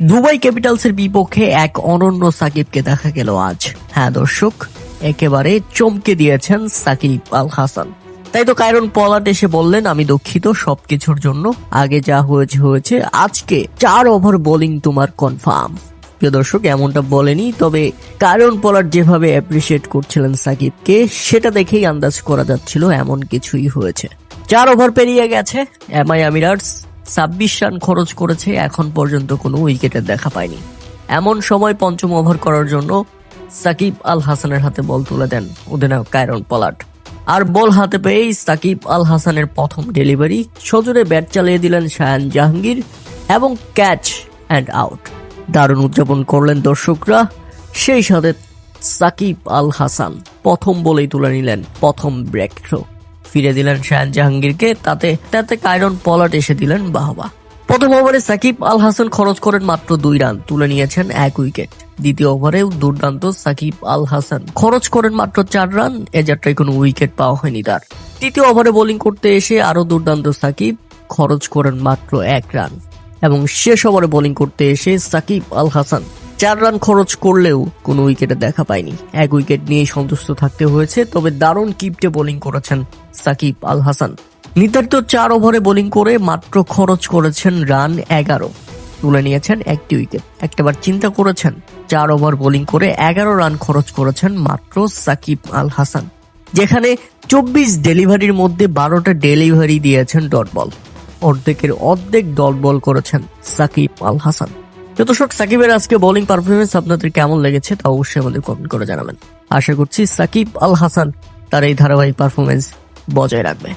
Dubai ক্যাপিটালসের বিপক্ষে এক অনন্য সাকিবকে দেখা গেল আজ। হ্যাঁ দর্শক, একেবারে চমকে দিয়েছেন সাকিব আল হাসান তাই তো কায়রন পলাট এসে বললেন, আমি দুঃখিত, সবকিছুর জন্য আগে যা হয়েছে হয়েছে। আজকে চার ওভার বোলিং তোমার কনফার্ম। প্রিয় দর্শক, এমনটা বলেনি, তবে কারণ পলাট যেভাবে অ্যাপ্রিসিয়েট করছিলেন সাকিবকে, সেটা দেখেই আন্দাজ করা যাচ্ছিল এমন কিছুই হয়েছে। চার ওভার পেরিয়ে গেছে, এমআই আমিরাটস ছাব্বিশ রান খরচ করেছে, এখন পর্যন্ত কোনো উইকেটের দেখা পায়নি। এমন সময় পঞ্চম ওভার করার জন্য সাকিব আল হাসানের হাতে বল তুলে দেন অধিনায়ক কায়রন পলাট। আর বল হাতে পেয়েই সাকিব আল হাসানের প্রথম ডেলিভারি। সজোরে ব্যাট চালিয়ে দিলেন শায়ান জাহাঙ্গীর এবং ক্যাচ অ্যান্ড আউট। দারুণ উদযাপন করলেন দর্শকরা। সেই সাথে সাকিব আল হাসান প্রথম বলেই তুলে নিলেন প্রথম ব্রেক থ্রো ফিরে দিলেন শায়ান জাহাঙ্গীরকে, তাতে তাতে কায়রন পলাট এসে দিলেন বাহবা। প্রথম ওভারে সাকিব আল হাসান খরচ করেন মাত্র দুই রান, তুলে নিয়েছেন এক উইকেট। দ্বিতীয় ওভারেও দুর্দান্ত সাকিব আল হাসান খরচ করেন মাত্র চার রান এ যাত্রায় কোনো উইকেট পাওয়া হয়নি তার। তৃতীয় ওভারে বোলিং করতে এসে আরও দুর্দান্ত সাকিব খরচ করেন মাত্র এক রান। এবং শেষ ওভারে বোলিং করতে এসে সাকিব আল হাসান চার রান খরচ করলেও কোনো উইকেটে দেখা পায়নি। এক উইকেট নিয়ে সন্তুষ্ট থাকতে হয়েছে, তবে দারুণ কিপটে বোলিং করেছেন সাকিব আল হাসান। নির্ধারিত চার ওভারে বোলিং করে মাত্র খরচ করেছেন রান এগারো। তুলে নিয়েছেন একটি উইকেট। একটাবার চিন্তা করেছেন, চার ওভার বোলিং করে এগারো রান খরচ করেছেন মাত্র সাকিব আল হাসান। যেখানে চব্বিশ ডেলিভারির মধ্যে বারোটা ডেলিভারি দিয়েছেন ডট বল অর্ধেকের অর্ধেক ডট বল করেছেন সাকিব আল হাসান। যত দর্শক সাকিবের আজকে বোলিং পারফরমেন্স আপনাদের কেমন লেগেছে তা অবশ্যই আমাদের কমেন্ট করে জানাবেন। আশা করছি সাকিব আল হাসান তার এই ধারাবাহিক পারফরমেন্স বজায় রাখবে।